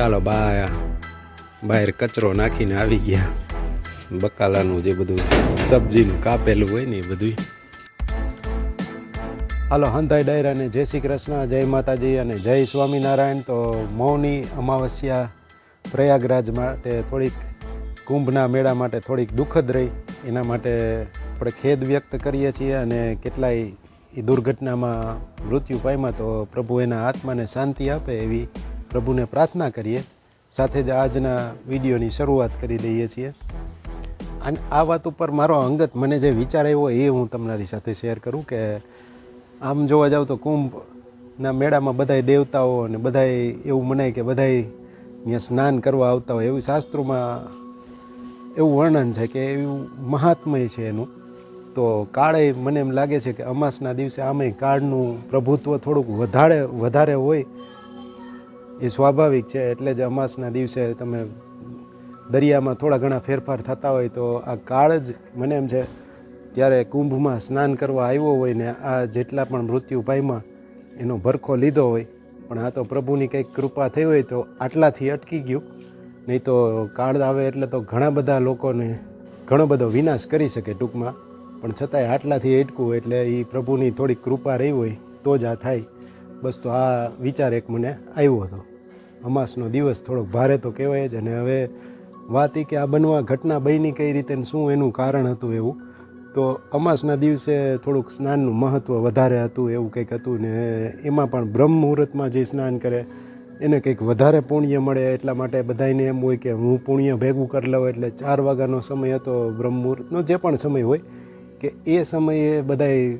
ચાલો બા, બહાર કચરો નાખીને આવી ગયા. બકાલાનું જે બધું સબ્જીનું કાપેલું હોય ને એ બધું હાલો હંતાઈ ડાયરાને જય શ્રી કૃષ્ણ, જય માતાજી અને જય સ્વામિનારાયણ. તો મૌની અમાવસ્યા પ્રયાગરાજ માટે થોડીક કુંભના મેળા માટે થોડીક દુઃખદ રહી. એના માટે આપણે ખેદ વ્યક્ત કરીએ છીએ અને કેટલાય એ દુર્ઘટનામાં મૃત્યુ પામ્યા તો પ્રભુ એના આત્માને શાંતિ આપે એવી પ્રભુને પ્રાર્થના કરીએ. સાથે જ આજના વિડીયોની શરૂઆત કરી દઈએ છીએ. અને આ વાત ઉપર મારો અંગત મને જે વિચાર આવ્યો એ હું તમારી સાથે શેર કરું કે આમ જોવા જાવ તો કુંભના મેળામાં બધાય દેવતાઓ અને બધાય એવું મનાય કે બધાય ત્યાં સ્નાન કરવા આવતા હોય એવું શાસ્ત્રોમાં એવું વર્ણન છે કે એવું મહાત્મય છે એનું. તો કાળે મને એમ લાગે છે કે અમાસના દિવસે આમે કાળનું પ્રભુત્વ થોડુંક વધારે વધારે હોય એ સ્વાભાવિક છે, એટલે જ અમાસના દિવસે તમે દરિયામાં થોડા ઘણા ફેરફાર થતા હોય તો આ કાળ જ મને એમ છે, ત્યારે કુંભમાં સ્નાન કરવા આવ્યો હોય ને આ જેટલા પણ મૃત્યુ પાયમાં એનો ભરખો લીધો હોય. પણ આ તો પ્રભુની કંઈક કૃપા થઈ હોય તો આટલાથી અટકી ગયું. નહીં તો કાળ આવે એટલે તો ઘણા બધા લોકોને ઘણો બધો વિનાશ કરી શકે ટૂંકમાં. પણ છતાંય આટલાથી અટકવું એટલે એ પ્રભુની થોડીક કૃપા રહી હોય તો જ આ થાય. બસ તો આ વિચાર એક મને આવ્યો હતો. અમાસનો દિવસ થોડોક ભારે તો કહેવાય જ અને હવે વાત એ કે આ બનવા ઘટના બની કઈ રીતે શું એનું કારણ હતું એવું. તો અમાસના દિવસે થોડુંક સ્નાનનું મહત્ત્વ વધારે હતું એવું કંઈક હતું ને એમાં પણ બ્રહ્મ મુહૂર્તમાં જે સ્નાન કરે એને કંઈક વધારે પુણ્ય મળે એટલા માટે બધાને એમ હોય કે હું પુણ્ય ભેગું કરી લઉં એટલે ચાર વાગ્યાનો સમય હતો બ્રહ્મ મુહૂર્તનો જે પણ સમય હોય કે એ સમયે બધાય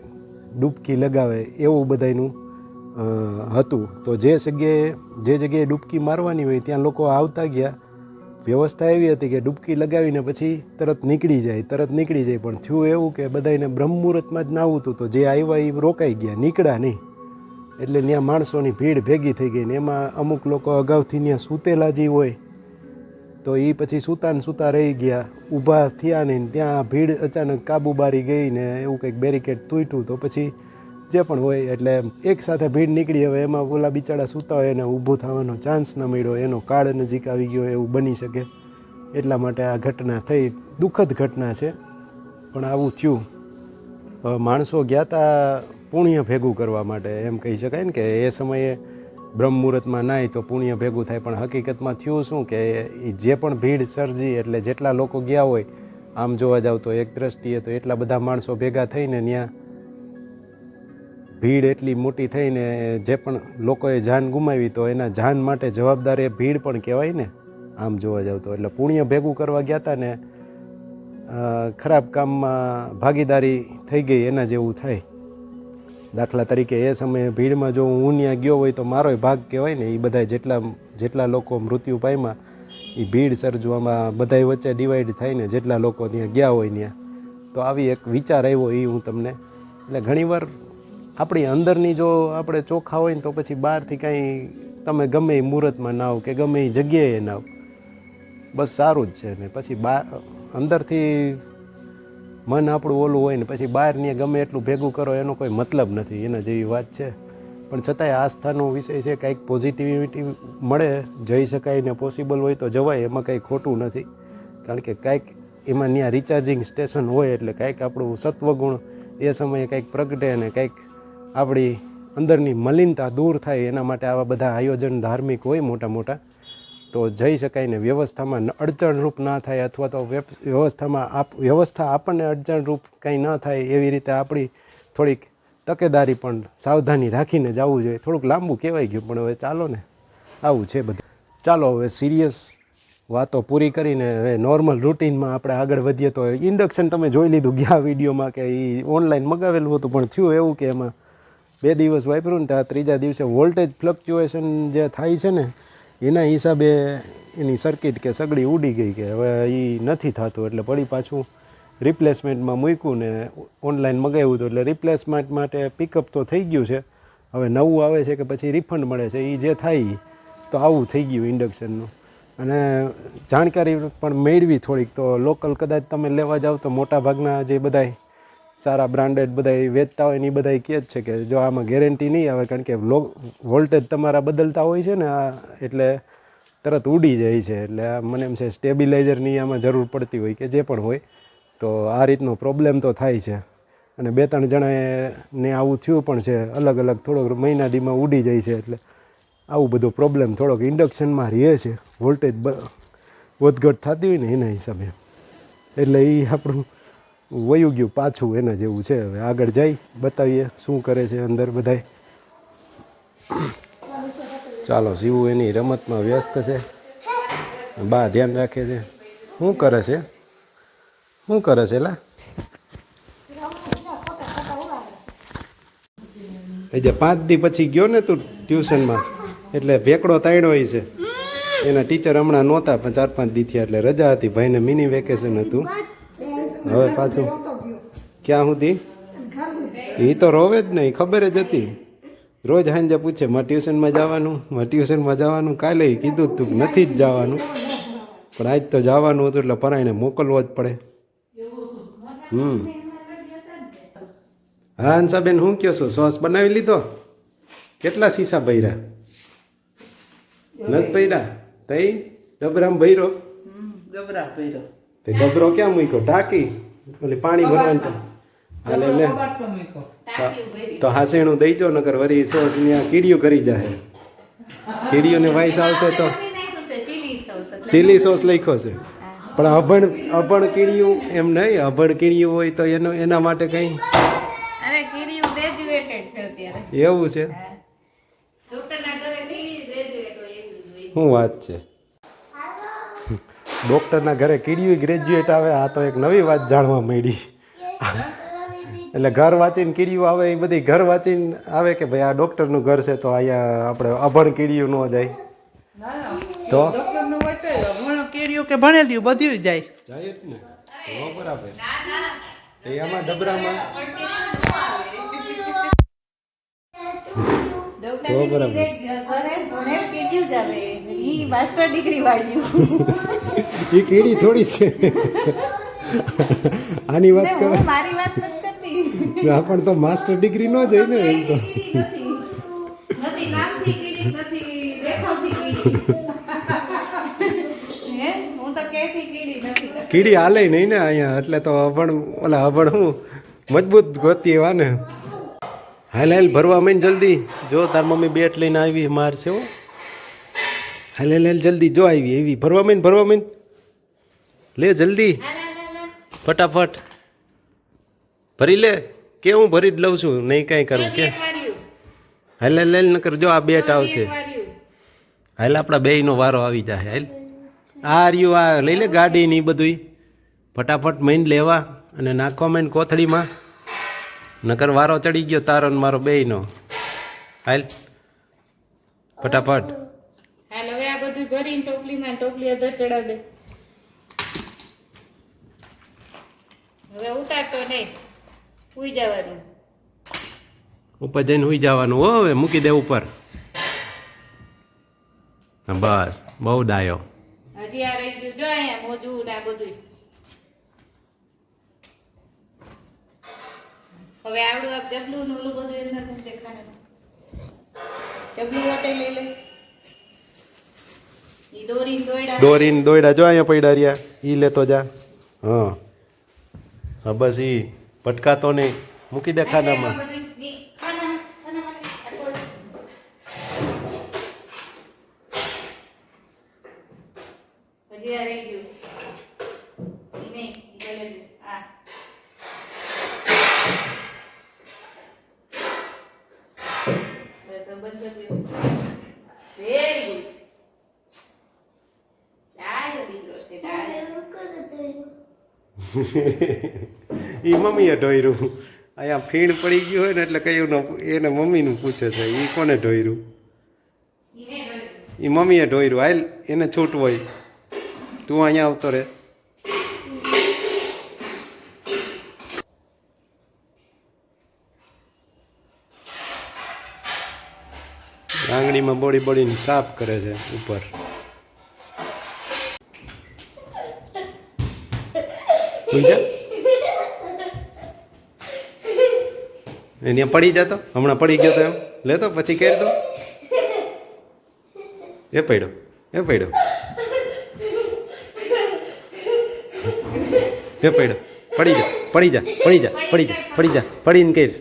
ડૂબકી લગાવે એવું બધાયનું અ, હતું. તો જે જગ્યાએ જે જગ્યાએ ડૂબકી મારવાની હોય ત્યાં લોકો આવતા ગયા. વ્યવસ્થા એવી હતી કે ડૂબકી લગાવીને પછી તરત નીકળી જાય, તરત નીકળી જાય. પણ થયું એવું કે બધાને બ્રહ્મ મુહૂર્તમાં જ નાવું હતું. તો જે આવ્યા એ રોકાઈ ગયા, નીકળ્યા નહીં. એટલે ત્યાં માણસોની ભીડ ભેગી થઈ ગઈ ને એમાં અમુક લોકો અગાઉથી ત્યાં સૂતેલા જે હોય. તો એ પછી સૂતા ને સૂતા રહી ગયા, ઊભા થયા નહીં. ત્યાં ભીડ અચાનક કાબુ બારી ગઈ ને એવું કંઈક બેરિકેડ તૂટ્યું. તો પછી જે પણ હોય એટલે એક સાથે ભીડ નીકળી હવે એમાં ઓલા બિચારા સૂતા હોય એને ઊભું થવાનો ચાન્સ ન મળ્યો, એનો કાળ નજીક આવી ગયો એવું બની શકે. એટલા માટે આ ઘટના થઈ, દુઃખદ ઘટના છે. પણ આવું થયું. માણસો ગયા તા પુણ્ય ભેગું કરવા માટે, એમ કહી શકાય ને કે એ સમયે બ્રહ્મ મુહૂર્તમાં નાય તો પુણ્ય ભેગું થાય, પણ હકીકતમાં થયું શું કે જે પણ ભીડ સર્જી એટલે જેટલા લોકો ગયા હોય, આમ જોવા જાવ તો એક દ્રષ્ટિએ તો એટલા બધા માણસો ભેગા થઈને ત્યાં ભીડ એટલી મોટી થઈને જે પણ લોકોએ જાન ગુમાવી તો એના જાન માટે જવાબદાર એ ભીડ પણ કહેવાય ને? આમ જોવા જાવ તો. એટલે પુણ્ય ભેગું કરવા ગયા હતા ને ખરાબ કામમાં ભાગીદારી થઈ ગઈ, એના જેવું થાય. દાખલા તરીકે એ સમયે ભીડમાં જો હું ત્યાં ગયો હોય તો મારોય ભાગ કહેવાય ને, એ બધા જેટલા જેટલા લોકો મૃત્યુ પામ્યા, એ ભીડ સર્જવામાં બધાય વચ્ચે ડિવાઈડ થઈને જેટલા લોકો ત્યાં ગયા હોય ત્યાં. તો આવી એક વિચાર આવ્યો એ હું તમને. એટલે ઘણીવાર આપણી અંદરની જો આપણે ચોખ્ખા હોય ને તો પછી બહારથી કાંઈ તમે ગમે એ મુહૂર્તમાં નાવ કે ગમે એ જગ્યાએ નાવ બસ સારું જ છે ને પછી બહાર, અંદરથી મન આપણું ઓલું હોય ને પછી બહાર ને ગમે એટલું ભેગું કરો એનો કોઈ મતલબ નથી, એના જેવી વાત છે. પણ છતાંય આસ્થાનો વિષય છે, કાંઈક પોઝિટિવિટી મળે, જઈ શકાય ને પોસિબલ હોય તો જવાય, એમાં કંઈ ખોટું નથી. કારણ કે કાંઈક એમાં ત્યાં રિચાર્જિંગ સ્ટેશન હોય એટલે કાંઈક આપણું સત્વગુણ એ સમયે કંઈક પ્રગટે અને કંઈક આપણી અંદરની મલિનતા દૂર થાય એના માટે આવા બધા આયોજન ધાર્મિક હોય મોટા મોટા, તો જઈ શકાય ને વ્યવસ્થામાં અડચણરૂપ ના થાય અથવા તો વ્યવસ્થામાં આપ વ્યવસ્થા આપણને અડચણરૂપ કંઈ ન થાય એવી રીતે આપણી થોડીક તકેદારી પણ સાવધાની રાખીને જવું જોઈએ. થોડુંક લાંબુ કહેવાય ગયું, પણ હવે ચાલો ને, આવું છે બધું. ચાલો હવે સિરિયસ વાતો પૂરી કરીને હવે નોર્મલ રૂટીનમાં આપણે આગળ વધીએ તો ઇન્ડક્શન તમે જોઈ લીધું ગયા વિડીયોમાં કે એ ઓનલાઈન મગાવેલું હતું, પણ થયું એવું કે એમાં બે દિવસ વાપર્યું ને ત્યાં ત્રીજા દિવસે વોલ્ટેજ ફ્લક્ચ્યુએશન જે થાય છે ને, એના હિસાબે એની સર્કિટ કે સગડી ઉડી ગઈ કે હવે એ નથી થતું. એટલે પડી પાછું રિપ્લેસમેન્ટમાં મૂક્યું ને ઓનલાઈન મગાવ્યું હતું. એટલે રિપ્લેસમેન્ટ માટે પિકઅપ તો થઈ ગયું છે. હવે નવું આવે છે કે પછી રિફંડ મળે છે એ જે થાય તો આવું થઈ ગયું ઇન્ડક્શનનું અને જાણકારી પણ મેળવી થોડીક તો લોકલ કદાચ તમે લેવા જાઓ તો મોટા ભાગના જે બધાય સારા બ્રાન્ડેડ બધા વેચતા હોય ને એ બધાય કહે જ છે કે જો આમાં ગેરંટી નહીં આવે, કારણ કે લો વોલ્ટેજ તમારા બદલતા હોય છે ને, આ એટલે તરત ઉડી જાય છે. એટલે મને એમ છે સ્ટેબિલાઇઝરની આમાં જરૂર પડતી હોય કે જે પણ હોય, તો આ રીતનો પ્રોબ્લેમ તો થાય છે. અને બે ત્રણ જણાએ ને આવું થયું પણ છે, અલગ અલગ થોડોક મહિના દીમાં ઉડી જાય છે. એટલે આવું બધું પ્રોબ્લેમ થોડોક ઇન્ડક્શનમાં રહે છે. વોલ્ટેજ વધઘટ થતી હોય ને એના હિસાબે. એટલે એ આપણું વયું ગયું પાછું એના જેવું છે. હવે આગળ જઈ બતાવીએ શું કરે છે અંદર બધાય. ચાલો શિવું એની રમતમાં વ્યસ્ત છે. બા ધ્યાન રાખે છે. શું કરે છે? શું કરે છે લા? જે પાંચ દી પછી ગયો ને તું ટ્યુશનમાં, એટલે ભેકડો તાયડો છે. એના ટીચર હમણાં નહોતા પણ ચાર પાંચ દી એટલે રજા હતી. ભાઈને મિની વેકેશન હતું. હવે પાછું. ક્યાં સુધી? એ તો રોવે જ નહીં ખબર જ હતી. રોજ સાંજે પૂછે મારે ટ્યુશનમાં જવાનું? માં ટ્યુશનમાં જવાનું? કાલે કીધું તું નથી જ જવાનું. પણ આજ તો જવાનું હતું એટલે પરાયને મોકલવો જ પડે. હમ. હા હંસાબેન શું કહો છો? સોસ બનાવી લીધો? કેટલા સીસા ભર્યા? નથી ભર્યા? તઈ? ડબરામ ભર્યો? ડબરા પહેર્યો તે ડબરો ક્યાં મૂક્યો? ટાંકી ઓલી પાણી ભરવાનું તો. હાલે લે. તો હાસેણું દઈ દો નકર વરી સોસ ત્યાં કીડિયું કરી જાય કીડીઓને વાઈસ આવશે તો ચીલી સોસ લખ્યો છે. પણ અભણ અભણ કીડિયું એમ નહીં અભણ કીડિયું હોય તો એનો એના માટે કંઈ. અરે કીડીયું ગ્રેજ્યુએટેડ છે અત્યારે. એવું છે? જ શું વાત છે? ડૉક્ટરના ઘરે કીડિયું ગ્રેજ્યુએટ આવે આ તો એક નવી વાત જાણવા મળી એટલે ઘર વાંચીને કીડિયું આવે એ બધી ઘર વાંચીને આવે કે ભાઈ આ ડૉક્ટરનું ઘર છે તો અહીંયા આપણે અભણ કીડીયું ન જાય. તો કે ભણેલું બધું જાય. જાય જ ને. બરાબર. એમાં આમાં ડબરામાં તો બરાબર. ભણેલ કીડીયું જ આવે. ઈ માસ્ટર ડિગ્રી વાળ્યું એ કીડી થોડી છે. આની વાત કરે મારી વાત નથી કરતી. પણ તો માસ્ટર ડિગ્રી નો જાય ને એમ તો. કીડી નથી. નામથી કીડી નથી દેખાવથી કીડી. હે? હું તો કહેતી કીડી નથી કીડી હાલે નહીં ને અહીંયા એટલે તો અભણ ઓલા અભણ હું? મજબૂત ગોતી એવા ને. હાલ હાલ ભરવા માંડ જલ્દી. જો તાર મમ્મી બેટ લઈને આવી માર છે હો. હાલ હાલ હાલ જલ્દી જો આવી એવી. ભરવા માંડ ભરવા માંડ. લે જલ્દી. ફટાફટ. ભરી લે. કે હું ભરી જ લઉં છું નહીં કાંઈ કરું. કે. હાલે. હાલ હાલ હાલ નકર જો આ બેટ આવશે. હાલ આપણા બેયનો વારો આવી જાય. હાલ. આ રહ્યું આ લઈ લે ગાડી ને બધું ફટાફટ મહીન લેવા અને નાખવા માંડ કોથળીમાં. નકર વારો ચડી ગયો તારો ને મારો બેયનો. હાલ. ફટાફટ. હાલ હવે આ બધું ભરીને ટોપલીમાં ટોપલી અધર ચડાવ દે. હવે ઉતારતો નહીં. સુઈ જવાનું. ઉપર જઈને સુઈ જવાનું હો હવે મૂકી દે ઉપર. બસ બહુ ડાયો હજી આ રહી ગયું. જો અહીંયા મોજું ને આ બધું હવે આવડું આપ જબલું ને ઓલું બધું અંદર મૂક દે ખાનામાં. જબલું હોતે લઈ લે. ઈ દોરીને દોયડા. દોરીને દોયડા જો અહીંયા પડ્યા રહ્યા. ઈ લેતો જા. હા. હા બસ એ પટકાતો નહીં. મૂકી દે ખાનામાં ખાનામાં લઈ. આ થોડું. હજી આ રહી ગયું ઈ નહીં, ઈ ભલે દે. આ. બસ હવે બંધ કરી દો. Very good. ડાયો દીકરો છે, ડાયો. એ મમ્મીએ ઢોયરું. અહીંયા ફીણ પડી ગયું હોય ને એટલે કયું એને મમ્મીનું પૂછે છે એ કોને ઢોયરું. એ મમ્મીએ ઢોયરું. હાલ, એને છૂટ હોય. તું અહીંયા આવતો રે આંગળીમાં બોડી બોડીને સાફ કરે છે, ઉપર. સુઈ જા. એને પડી જતો. હમણાં પડી ગયો તો એમ. લેતો પછી કેર તો. એ પડ્યો એ પડ્યો. એ પડ્યો. પડી જા પડી જા પડી જા પડી જા પડી જા પડીને કહીશ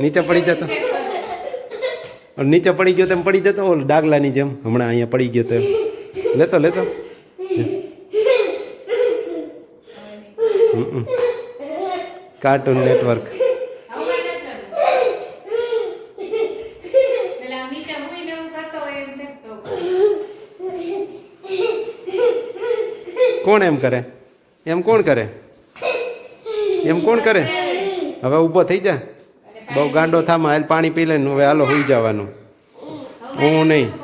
નીચે પડી જતો. નીચે પડી ગયો તેમ પડી જતો, ઓલ ડાગલાની જેમ. હમણાં અહીંયા પડી ગયો તો એમ. લેતો લેતો હમ. કાર્ટૂન નેટવર્ક હવે કાંઈ નથી થતું. પેલા આમ નીચે મૂકીને એવું કરતો હોય એમ નેટવર્ક કોણ એમ કરે? એમ કોણ કરે? એમ કોણ કરે? હવે ઊભો થઈ જા. બહુ ગાંડો થામાં, હાલ પાણી પી લે હવે હાલો હોઈ જવાનું. હું નહીં.